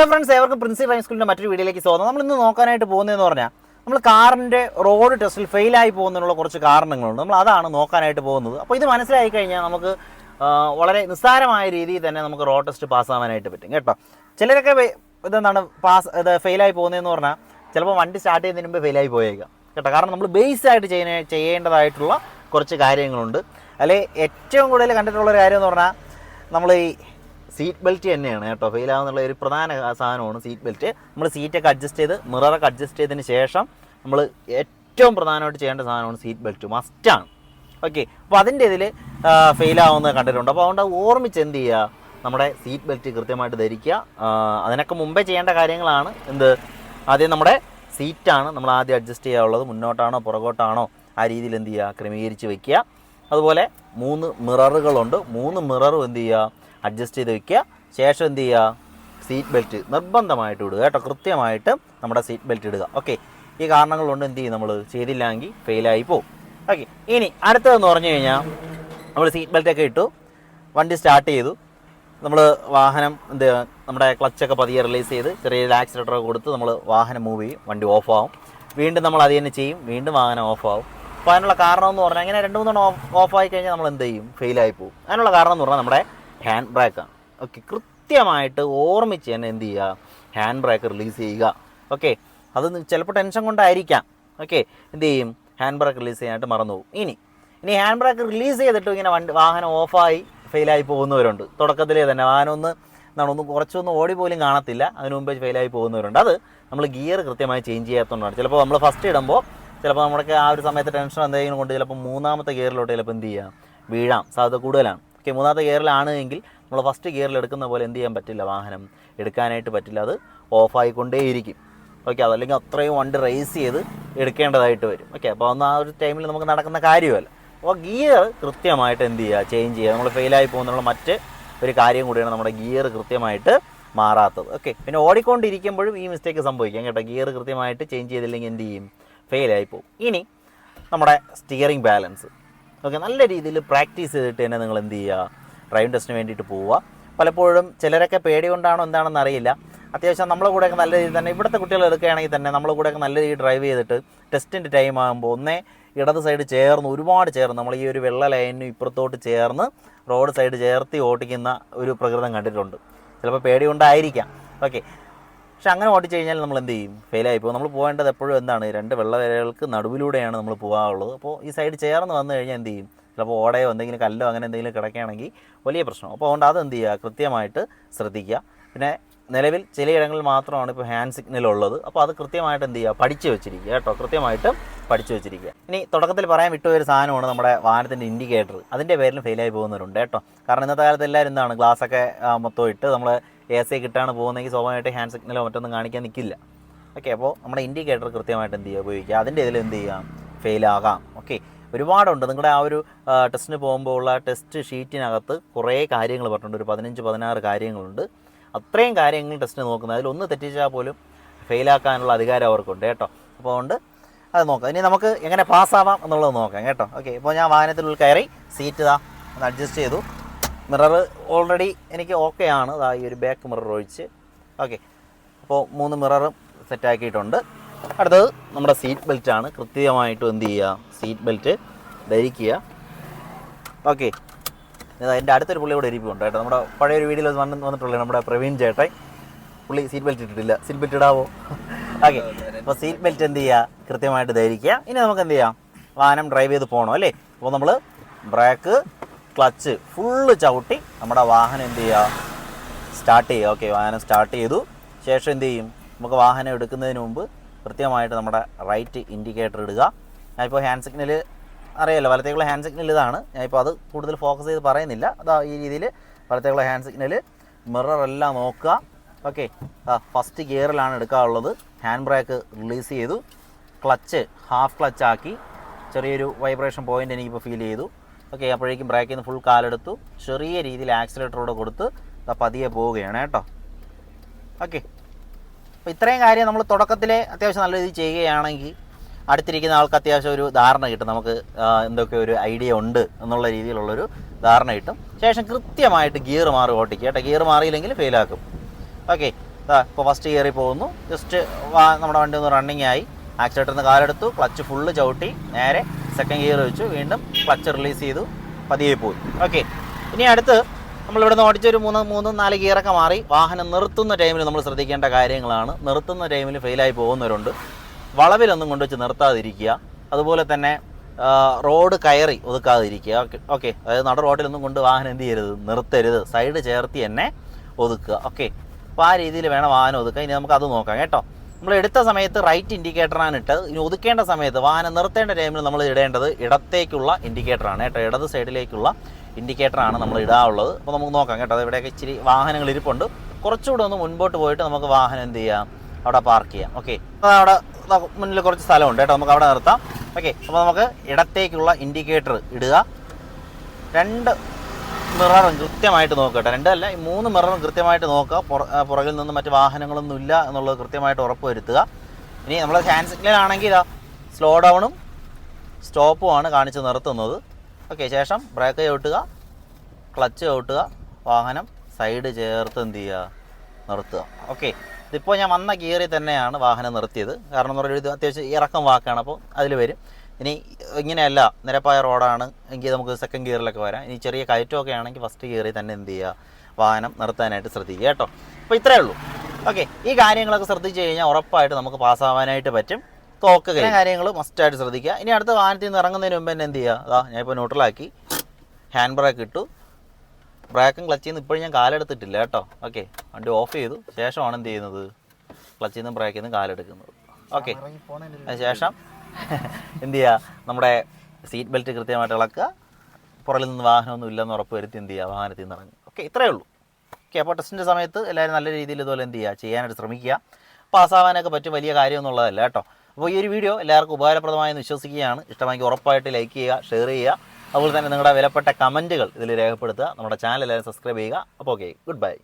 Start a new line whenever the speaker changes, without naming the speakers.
Hello friends ഏവർക്കും Princy driving സ്കൂളിന്റെ മറ്റൊരു വീഡിയോയിലേക്ക് സ്വാഗതം. നമ്മൾ ഇന്ന് നോക്കാനായിട്ട് പോകുന്നതെന്ന് പറഞ്ഞാൽ നമ്മൾ കാറിന്റെ റോഡ് ടെസ്റ്റിൽ ഫെയിലായി പോകുന്നതിനുള്ള കുറച്ച് കാരണങ്ങളുണ്ട്. നമ്മൾ അതാണ് നോക്കാനായിട്ട് പോകുന്നത്. അപ്പോൾ ഇത് മനസ്സിലായി കഴിഞ്ഞാൽ നമുക്ക് വളരെ നിസ്സാരമായ രീതിയിൽ തന്നെ നമുക്ക് റോഡ് ടെസ്റ്റ് പാസ്സാവാനായിട്ട് പറ്റും കേട്ടോ? ചിലരൊക്കെ ഇതെന്താണ് പാസ് ഇത് ഫെയിലായി പോകുന്നതെന്ന് പറഞ്ഞാൽ ചിലപ്പോൾ വണ്ടി സ്റ്റാർട്ട് ചെയ്യുന്നതിന് മുമ്പ് ഫെയിലായി പോയേക്കാം കേട്ടോ? കാരണം നമ്മൾ ബേസ് ആയിട്ട് ചെയ്യുന്ന ചെയ്യേണ്ടതായിട്ടുള്ള കുറച്ച് കാര്യങ്ങളുണ്ട്. അല്ലെ ഏറ്റവും കൂടുതൽ കണ്ടിട്ടുള്ള ഒരു കാര്യം എന്ന് പറഞ്ഞാൽ നമ്മൾ ഈ സീറ്റ് ബെൽറ്റ് തന്നെയാണ് കേട്ടോ. ഫെയിൽ ആവുന്നുള്ള ഒരു പ്രധാന സാധനമാണ് സീറ്റ് ബെൽറ്റ് നമ്മൾ സീറ്റൊക്കെ അഡ്ജസ്റ്റ് ചെയ്ത് മിററൊക്കെ അഡ്ജസ്റ്റ് ചെയ്തതിന് ശേഷം നമ്മൾ ഏറ്റവും പ്രധാനമായിട്ട് ചെയ്യേണ്ട സാധനമാണ് സീറ്റ് ബെൽറ്റ് മസ്റ്റാണ് ഓക്കെ അപ്പോൾ അതിന്റെ ഇതിൽ ഫെയിലാവുന്നത് കണ്ടിട്ടുണ്ട്. അപ്പോൾ അതുകൊണ്ട് ഓർമ്മിച്ച് എന്ത് ചെയ്യുക? നമ്മുടെ സീറ്റ് ബെൽറ്റ് കൃത്യമായിട്ട് ധരിക്കുക. അതിനൊക്കെ മുമ്പേ ചെയ്യേണ്ട കാര്യങ്ങളാണ് എന്ത്? ആദ്യം നമ്മുടെ സീറ്റാണ് നമ്മൾ ആദ്യം അഡ്ജസ്റ്റ് ചെയ്യാനുള്ളത്. മുന്നോട്ടാണോ പുറകോട്ടാണോ ആ രീതിയിൽ എന്ത് ചെയ്യുക? ക്രമീകരിച്ച് വെക്കുക. അതുപോലെ മൂന്ന് മിററുകളുണ്ട് മൂന്ന് മിററും എന്ത് ചെയ്യുക? അഡ്ജസ്റ്റ് ചെയ്ത് വെക്കുക. ശേഷം എന്ത് ചെയ്യുക? സീറ്റ് ബെൽറ്റ് നിർബന്ധമായിട്ട് ഇടുക കേട്ടോ. കൃത്യമായിട്ട് നമ്മുടെ സീറ്റ് ബെൽറ്റ് ഇടുക. ഓക്കെ ഈ കാരണങ്ങൾ കൊണ്ട് എന്ത് ചെയ്യും നമ്മൾ ചെയ്തില്ലെങ്കിൽ ഫെയിലായി പോകും. ഓക്കെ ഇനി അടുത്തതെന്ന് പറഞ്ഞു കഴിഞ്ഞാൽ നമ്മൾ സീറ്റ് ബെൽറ്റൊക്കെ ഇട്ടു. വണ്ടി സ്റ്റാർട്ട് ചെയ്തു. നമ്മൾ വാഹനം എന്ത് നമ്മുടെ ക്ലച്ചൊക്കെ പതിയെ റിലീസ് ചെയ്ത് ചെറിയ ആക്സിലേറ്ററൊക്കെ കൊടുത്ത് നമ്മൾ വാഹനം മൂവ് ചെയ്യും. വണ്ടി ഓഫാവും വീണ്ടും നമ്മൾ അത് തന്നെ ചെയ്യും. വീണ്ടും വാഹനം ഓഫാവും അപ്പോൾ അതിനുള്ള കാരണം എന്ന് പറഞ്ഞാൽ അങ്ങനെ രണ്ട് മൂന്നെണ്ണം ഓഫ് ആയി കഴിഞ്ഞാൽ നമ്മൾ എന്ത് ചെയ്യും ഫെയിലായി പോകും. അതിനുള്ള കാരണം എന്ന് പറഞ്ഞാൽ നമ്മുടെ ഹാൻഡ് ബ്രേക്കാണ് ഓക്കെ കൃത്യമായിട്ട് ഓർമ്മിച്ച് തന്നെ എന്ത് ചെയ്യുക? ഹാൻഡ് ബ്രേക്ക് റിലീസ് ചെയ്യുക. ഓക്കെ അത് ചിലപ്പോൾ ടെൻഷൻ കൊണ്ടായിരിക്കാം. ഓക്കെ എന്ത് ചെയ്യും? ഹാൻഡ് ബ്രേക്ക് റിലീസ് ചെയ്യാനായിട്ട് മറന്നു പോകും. ഇനി ഇനി ഹാൻഡ് ബ്രേക്ക് റിലീസ് ചെയ്തിട്ട് ഇങ്ങനെ വണ്ടി വാഹനം ഓഫായി ഫെയിലായി പോകുന്നവരുണ്ട്. തുടക്കത്തിലേ തന്നെ വാഹനം ഒന്ന് എന്താണ് ഒന്ന് കുറച്ചൊന്നും ഓടി പോലും കാണത്തില്ല. അതിന് മുമ്പേ ഫെയിലായി പോകുന്നവരുണ്ട്. അത് നമ്മൾ ഗിയർ കൃത്യമായി ചേഞ്ച് ചെയ്യാത്തതുകൊണ്ടാണ്. ചിലപ്പോൾ നമ്മൾ ഫസ്റ്റ് ഇടുമ്പോൾ ചിലപ്പോൾ നമ്മുടെ ആ ഒരു സമയത്ത് ടെൻഷൻ എന്തെങ്കിലും കൊണ്ട് ചിലപ്പോൾ മൂന്നാമത്തെ ഗിയറിലോട്ട് ചിലപ്പോൾ എന്ത് ചെയ്യാം വീഴാം. സാധ്യത കൂടുതലാണ്. ഓക്കെ മൂന്നാമത്തെ ഗിയറിലാണ് എങ്കിൽ നമ്മൾ ഫസ്റ്റ് ഗിയറിൽ എടുക്കുന്ന പോലെ എന്ത് ചെയ്യാൻ പറ്റില്ല? വാഹനം എടുക്കാനായിട്ട് പറ്റില്ല. അത് ഓഫായിക്കൊണ്ടേയിരിക്കും ഓക്കെ അതല്ലെങ്കിൽ അത്രയും വണ്ടി റേസ് ചെയ്ത് എടുക്കേണ്ടതായിട്ട് വരും. ഓക്കെ അപ്പോൾ ഒന്ന് ആ ഒരു ടൈമിൽ നമുക്ക് നടക്കുന്ന കാര്യമല്ല. അപ്പോൾ ഗിയർ കൃത്യമായിട്ട് എന്ത് ചെയ്യുക? ചേഞ്ച് ചെയ്യുക. നമ്മൾ ഫെയിലായി പോകുന്നുള്ള മറ്റ് ഒരു കാര്യം കൂടിയാണ് നമ്മുടെ ഗിയർ കൃത്യമായിട്ട് മാറാത്തത്. ഓക്കെ പിന്നെ ഓടിക്കൊണ്ടിരിക്കുമ്പോഴും ഈ മിസ്റ്റേക്ക് സംഭവിക്കാം കേട്ടോ. ഗിയർ കൃത്യമായിട്ട് ചേഞ്ച് ചെയ്തില്ലെങ്കിൽ എന്ത് ചെയ്യും? ഫെയിലായി പോകും. ഇനി നമ്മുടെ സ്റ്റിയറിംഗ് ബാലൻസ് ഓക്കെ നല്ല രീതിയിൽ പ്രാക്ടീസ് ചെയ്തിട്ട് തന്നെ നിങ്ങൾ എന്ത് ചെയ്യുക? ഡ്രൈവിംഗ് ടെസ്റ്റിന് വേണ്ടിയിട്ട് പോവുക. പലപ്പോഴും ചിലരൊക്കെ പേടി കൊണ്ടാണോ എന്താണെന്ന് അറിയില്ല. അത്യാവശ്യം നമ്മളെ കൂടെയൊക്കെ നല്ല രീതിയിൽ തന്നെ ഇവിടുത്തെ കുട്ടികൾ എടുക്കുകയാണെങ്കിൽ തന്നെ നമ്മളെ കൂടെയൊക്കെ നല്ല രീതിയിൽ ഡ്രൈവ് ചെയ്തിട്ട് ടെസ്റ്റിന്റെ ടൈം ആകുമ്പോൾ ഒന്നേ ഇടത് സൈഡ് ചേർന്ന് ഒരുപാട് ചേർന്ന് നമ്മൾ ഈ ഒരു വെള്ള ലൈനിന് ഇപ്പുറത്തോട്ട് ചേർന്ന് റോഡ് സൈഡ് ചേർത്തി ഓടിക്കുന്ന ഒരു പ്രകൃതം കണ്ടിട്ടുണ്ട്. ചിലപ്പോൾ പേടി കൊണ്ടായിരിക്കാം ഓക്കെ പക്ഷെ അങ്ങനെ ഓടിച്ചു കഴിഞ്ഞാൽ നമ്മൾ എന്ത് ചെയ്യും? ഫെയിലായി പോകും. നമ്മൾ പോകേണ്ടത് എപ്പോഴും എന്താണ്? രണ്ട് വെള്ളവരകൾക്ക് നടുവിലൂടെയാണ് നമ്മൾ പോകാറുള്ളത്. അപ്പോൾ ഈ സൈഡ് ചേർന്ന് വന്നു കഴിഞ്ഞാൽ എന്ത് ചെയ്യും? ചിലപ്പോൾ ഓടയോ എന്തെങ്കിലും കല്ലോ അങ്ങനെ എന്തെങ്കിലും കിടക്കുകയാണെങ്കിൽ വലിയ പ്രശ്നം അപ്പോൾ അതുകൊണ്ട് അത് എന്ത് ചെയ്യുക? കൃത്യമായിട്ട് ശ്രദ്ധിക്കുക. പിന്നെ നിലവിൽ ചിലയിടങ്ങളിൽ മാത്രമാണ് ഇപ്പോൾ ഹാൻഡ് സിഗ്നൽ ഉള്ളത്. അപ്പോൾ അത് കൃത്യമായിട്ട് എന്ത് ചെയ്യുക? പഠിച്ചു വെച്ചിരിക്കുക കേട്ടോ. കൃത്യമായിട്ട് പഠിച്ചു വെച്ചിരിക്കുക. ഇനി തുടക്കത്തിൽ പറയാൻ വിട്ട ഒരു സാധനമാണ് നമ്മുടെ വാഹനത്തിന്റെ ഇൻഡിക്കേറ്റർ അതിന്റെ പേരിൽ ഫെയിലായി പോകുന്നവരുണ്ട് കേട്ടോ. കാരണം ഇന്നത്തെ കാലത്ത് എല്ലാവരും എന്താണ്? ഗ്ലാസ്സൊക്കെ മൊത്തം ഇട്ട് നമ്മൾ എ സി കിട്ടാണ് പോകുന്നതെങ്കിൽ സ്വാഭാവികമായിട്ട് ഹാൻഡ് സിഗ്നലോ മറ്റൊന്നും കാണിക്കാൻ നിൽക്കില്ല ഓക്കെ അപ്പോൾ നമ്മുടെ ഇൻഡിക്കേറ്റർ കൃത്യമായിട്ട് എന്ത് ചെയ്യുക? ഉപയോഗിക്കുക. അതിന്റെ ഇതിൽ എന്ത് ചെയ്യാം ഫെയിലാകാം ഓക്കെ ഒരുപാടുണ്ട്. നിങ്ങളുടെ ആ ഒരു ടെസ്റ്റിന് പോകുമ്പോൾ ഉള്ള ടെസ്റ്റ് ഷീറ്റിനകത്ത് കുറേ കാര്യങ്ങൾ പറഞ്ഞിട്ടുണ്ട്. ഒരു പതിനഞ്ച് പതിനാറ് കാര്യങ്ങളുണ്ട്. അത്രയും കാര്യങ്ങൾ ടെസ്റ്റിന് നോക്കുന്നത്. അതിലൊന്ന് തെറ്റിച്ചാൽ പോലും ഫെയിലാക്കാനുള്ള അധികാരം അവർക്കുണ്ട് കേട്ടോ. അപ്പോൾ അതുകൊണ്ട് അത് നോക്കാം. ഇനി നമുക്ക് എങ്ങനെ പാസ്സാവാം എന്നുള്ളത് നോക്കാം കേട്ടോ. ഓക്കെ ഇപ്പോൾ ഞാൻ വാഹനത്തിനുള്ളിൽ കയറി സീറ്റ് ഇതാ ഒന്ന് അഡ്ജസ്റ്റ് ചെയ്തു. മിറർ ഓൾറെഡി എനിക്ക് ഓക്കെ ആണ്. അതാ ഈ ഒരു ബാക്ക് മിറർ ഒഴിച്ച്. ഓക്കെ അപ്പോൾ മൂന്ന് മിററും സെറ്റാക്കിയിട്ടുണ്ട് അടുത്തത് നമ്മുടെ സീറ്റ് ബെൽറ്റ് ആണ്. കൃത്യമായിട്ടും എന്ത് ചെയ്യുക സീറ്റ് ബെൽറ്റ് ധരിക്കുക. ഓക്കെ എന്റെ അടുത്തൊരു പുള്ളി ഇവിടെ ഇരിപ്പുണ്ട് കേട്ടോ. നമ്മുടെ പഴയ ഒരു വീഡിയോയിൽ വന്ന് വന്നിട്ടുള്ളത് നമ്മുടെ പ്രവീൺ ചേട്ടൻ. പുള്ളി സീറ്റ് ബെൽറ്റ് ഇട്ടിട്ടില്ല. സീറ്റ് ബെൽറ്റ് ഇടാവോ? ഓക്കെ അപ്പോൾ സീറ്റ് ബെൽറ്റ് എന്ത് ചെയ്യുക കൃത്യമായിട്ട് ധരിക്കുക. ഇനി നമുക്ക് എന്ത് ചെയ്യാം? വാഹനം ഡ്രൈവ് ചെയ്ത് പോകണം അല്ലേ? അപ്പോൾ നമ്മൾ ബ്രേക്ക് ക്ലച്ച് ഫുള്ള് ചവിട്ടി നമ്മുടെ വാഹനം എന്ത് ചെയ്യുക സ്റ്റാർട്ട് ചെയ്യുക. ഓക്കെ വാഹനം സ്റ്റാർട്ട് ചെയ്തു. ശേഷം എന്ത് ചെയ്യും? നമുക്ക് വാഹനം എടുക്കുന്നതിന് മുമ്പ് കൃത്യമായിട്ട് നമ്മുടെ റൈറ്റ് ഇൻഡിക്കേറ്റർ ഇടുക. ഞാനിപ്പോൾ ഹാൻഡ് സിഗ്നൽ അറിയാമല്ലോ വലത്തേക്കുള്ള ഹാൻഡ് സിഗ്നൽ ഇതാണ്. ഞാനിപ്പോൾ അത് കൂടുതൽ ഫോക്കസ് ചെയ്ത് പറയുന്നില്ല. അതാ ഈ രീതിയിൽ വലത്തേക്കുള്ള ഹാൻഡ് സിഗ്നൽ മിറർ എല്ലാം നോക്കുക. ഓക്കെ ഫസ്റ്റ് ഗിയറിലാണ് എടുക്കാറുള്ളത്. ഹാൻഡ് ബ്രേക്ക് റിലീസ് ചെയ്തു. ക്ലച്ച് ഹാഫ് ക്ലച്ച് ആക്കി. ചെറിയൊരു വൈബ്രേഷൻ പോയിന്റ് എനിക്കിപ്പോൾ ഫീൽ ചെയ്തു. ഓക്കെ അപ്പോഴേക്കും ബ്രേക്കിൽ നിന്ന് ഫുൾ കാലെടുത്തു. ചെറിയ രീതിയിൽ ആക്സിലേറ്ററോടെ കൊടുത്ത് പതിയെ പോവുകയാണ് കേട്ടോ. ഓക്കെ അപ്പോൾ ഇത്രയും കാര്യം നമ്മൾ തുടക്കത്തിലെ അത്യാവശ്യം നല്ല രീതിയിൽ ചെയ്യുകയാണെങ്കിൽ അടുത്തിരിക്കുന്ന ആൾക്ക് അത്യാവശ്യം ഒരു ധാരണ കിട്ടും. നമുക്ക് എന്തൊക്കെ ഒരു ഐഡിയ ഉണ്ട് എന്നുള്ള രീതിയിലുള്ളൊരു ധാരണ കിട്ടും. ശേഷം കൃത്യമായിട്ട് ഗിയർ മാറി ഓട്ടിക്കുക കേട്ടോ. ഗിയർ മാറിയില്ലെങ്കിൽ ഫെയിലാക്കും ഓക്കെ ഇപ്പോൾ ഫസ്റ്റ് ഗിയറിൽ പോകുന്നു. ജസ്റ്റ് നമ്മുടെ വണ്ടി ഒന്ന് റണ്ണിങ് ആയി. ആക്സിലേറ്ററിൽ നിന്ന് കാലെടുത്തു ക്ലച്ച് ഫുള്ള് ചവിട്ടി നേരെ സെക്കൻഡ് ഗിയർ വെച്ചു വീണ്ടും ക്ലച്ച് റിലീസ് ചെയ്തു പതിയെ പോയി. ഓക്കെ ഇനി അടുത്ത് നമ്മളിവിടെ നിന്ന് ഓടിച്ചൊരു മൂന്ന് മൂന്ന് നാല് ഗിയറൊക്കെ മാറി. വാഹനം നിർത്തുന്ന ടൈമിൽ നമ്മൾ ശ്രദ്ധിക്കേണ്ട കാര്യങ്ങളാണ്. നിർത്തുന്ന ടൈമിൽ ഫെയിലായി പോകുന്നവരുണ്ട്. വളവിലൊന്നും കൊണ്ടുവച്ച് നിർത്താതിരിക്കുക. അതുപോലെ തന്നെ റോഡ് കയറി ഒതുക്കാതിരിക്കുക. ഓക്കെ ഓക്കെ അതായത് നട റോഡിലൊന്നും കൊണ്ട് വാഹനം എന്ത് ചെയ്യരുത്? നിർത്തരുത്. സൈഡ് ചേർത്തി തന്നെ ഒതുക്കുക. ഓക്കെ അപ്പോൾ ആ രീതിയിൽ വേണം വാഹനം ഒതുക്കുക. ഇനി നമുക്ക് അത് നോക്കാം കേട്ടോ. നമ്മൾ എടുത്ത സമയത്ത് റൈറ്റ് ഇൻഡിക്കേറ്ററാണ് ഇട്ടത്. ഇനി ഒതുക്കേണ്ട സമയത്ത് വാഹനം നിർത്തേണ്ട ടൈമിൽ നമ്മൾ ഇടേണ്ടത് ഇടത്തേക്കുള്ള ഇൻഡിക്കേറ്ററാണ് കേട്ടോ. ഇടത് സൈഡിലേക്കുള്ള ഇൻഡിക്കേറ്ററാണ് നമ്മൾ ഇടാനുള്ളത് അപ്പോൾ നമുക്ക് നോക്കാം കേട്ടോ. അത് ഇവിടെയൊക്കെ ഇച്ചിരി വാഹനങ്ങൾ ഇരിപ്പുണ്ട്. കുറച്ചുകൂടെ ഒന്ന് മുൻപോട്ട് പോയിട്ട് നമുക്ക് വാഹനം എന്ത് ചെയ്യാം? അവിടെ പാർക്ക് ചെയ്യാം. ഓക്കെ അവിടെ മുന്നിൽ കുറച്ച് സ്ഥലമുണ്ട് കേട്ടോ. നമുക്ക് അവിടെ നിർത്താം. ഓക്കെ അപ്പോൾ നമുക്ക് ഇടത്തേക്കുള്ള ഇൻഡിക്കേറ്റർ ഇടുക. രണ്ട് മിററും കൃത്യമായിട്ട് നോക്കട്ടെ രണ്ടല്ല ഈ മൂന്ന് മിററും കൃത്യമായിട്ട് നോക്കുക. പുറകിൽ നിന്ന് മറ്റ് വാഹനങ്ങളൊന്നും ഇല്ല എന്നുള്ളത് കൃത്യമായിട്ട് ഉറപ്പ് വരുത്തുക. ഇനി നമ്മൾ ഹാൻഡ് സിഗ്നലാണെങ്കിൽ ഇതാ സ്ലോ ഡൗണും സ്റ്റോപ്പുമാണ് കാണിച്ച് നിർത്തുന്നത്. ഓക്കെ ശേഷം ബ്രേക്ക് ചവിട്ടുക ക്ലച്ച് ചവിട്ടുക വാഹനം സൈഡ് ചേർത്ത് എന്ത് ചെയ്യുക നിർത്തുക. ഓക്കെ ഇതിപ്പോൾ ഞാൻ വന്ന ഗിയറിൽ തന്നെയാണ് വാഹനം നിർത്തിയത്. കാരണം എന്ന് പറയുന്നത് അത്യാവശ്യം ഇറക്കം വാക്കാണ് അപ്പോൾ അതിൽ വരും. ഇനി ഇങ്ങനെയല്ല നിരപ്പായ റോഡാണ്. എങ്കിൽ നമുക്ക് സെക്കൻഡ് ഗിയറിലൊക്കെ വരാം. ഇനി ചെറിയ കയറ്റമൊക്കെ ആണെങ്കിൽ ഫസ്റ്റ് ഗിയറിൽ തന്നെ എന്ത് ചെയ്യുക? വാഹനം നിർത്താനായിട്ട് ശ്രദ്ധിക്കുക കേട്ടോ. അപ്പോൾ ഇത്രയേ ഉള്ളൂ. ഓക്കെ ഈ കാര്യങ്ങളൊക്കെ ശ്രദ്ധിച്ചു കഴിഞ്ഞാൽ ഉറപ്പായിട്ട് നമുക്ക് പാസ്സാവാനായിട്ട് പറ്റും. തോക്ക കാര്യങ്ങൾ മസ്റ്റായിട്ട് ശ്രദ്ധിക്കുക. ഇനി അടുത്ത വാഹനത്തിൽ നിന്ന് ഇറങ്ങുന്നതിന് മുമ്പ് തന്നെ എന്ത് ചെയ്യുക? അതാ ഞാനിപ്പോൾ ന്യൂട്രലാക്കി ഹാൻഡ് ബ്രേക്ക് ഇട്ടു. ബ്രേക്കും ക്ലച്ചിൽ നിന്ന് ഇപ്പോഴും ഞാൻ കാലെടുത്തിട്ടില്ല കേട്ടോ. ഓക്കെ വണ്ടി ഓഫ് ചെയ്തു. ശേഷമാണ് എന്ത് ചെയ്യുന്നത്? ക്ലച്ചിൽ നിന്നും ബ്രേക്കിൽ നിന്നും കാലെടുക്കുന്നത്. ഓക്കെ അതിനുശേഷം എന്ത് ചെയ്യുക നമ്മുടെ സീറ്റ് ബെൽറ്റ് കൃത്യമായിട്ട് ഇളക്കുക. പുറകിൽ നിന്ന് വാഹനമൊന്നും ഇല്ലെന്ന് ഉറപ്പ് വരുത്തി എന്ത് ചെയ്യുക? വാഹനത്തിൽ നിന്ന് ഇറങ്ങുക. ഓക്കെ ഇത്രയേ ഉള്ളൂ. ഓക്കെ അപ്പോൾ ടെസ്റ്റിന്റെ സമയത്ത് എല്ലാവരും നല്ല രീതിയിൽ ഇതുപോലെ എന്ത് ചെയ്യുക? ചെയ്യാനായിട്ട് ശ്രമിക്കുക. പാസ്സാവാനൊക്കെ പറ്റും വലിയ കാര്യമൊന്നുള്ളതല്ല കേട്ടോ. അപ്പോൾ ഈ ഒരു വീഡിയോ എല്ലാവർക്കും ഉപകാരപ്രദമായെന്ന് വിശ്വസിക്കുകയാണ്. ഇഷ്ടമെങ്കിൽ ഉറപ്പായിട്ട് ലൈക്ക് ചെയ്യുക ഷെയർ ചെയ്യുക. അതുപോലെ തന്നെ നിങ്ങളുടെ വിലപ്പെട്ട കമന്റുകൾ ഇതിൽ രേഖപ്പെടുത്തുക. നമ്മുടെ ചാനൽ എല്ലാവരും സബ്സ്ക്രൈബ് ചെയ്യുക. അപ്പോൾ ഓക്കെ ഗുഡ് ബൈ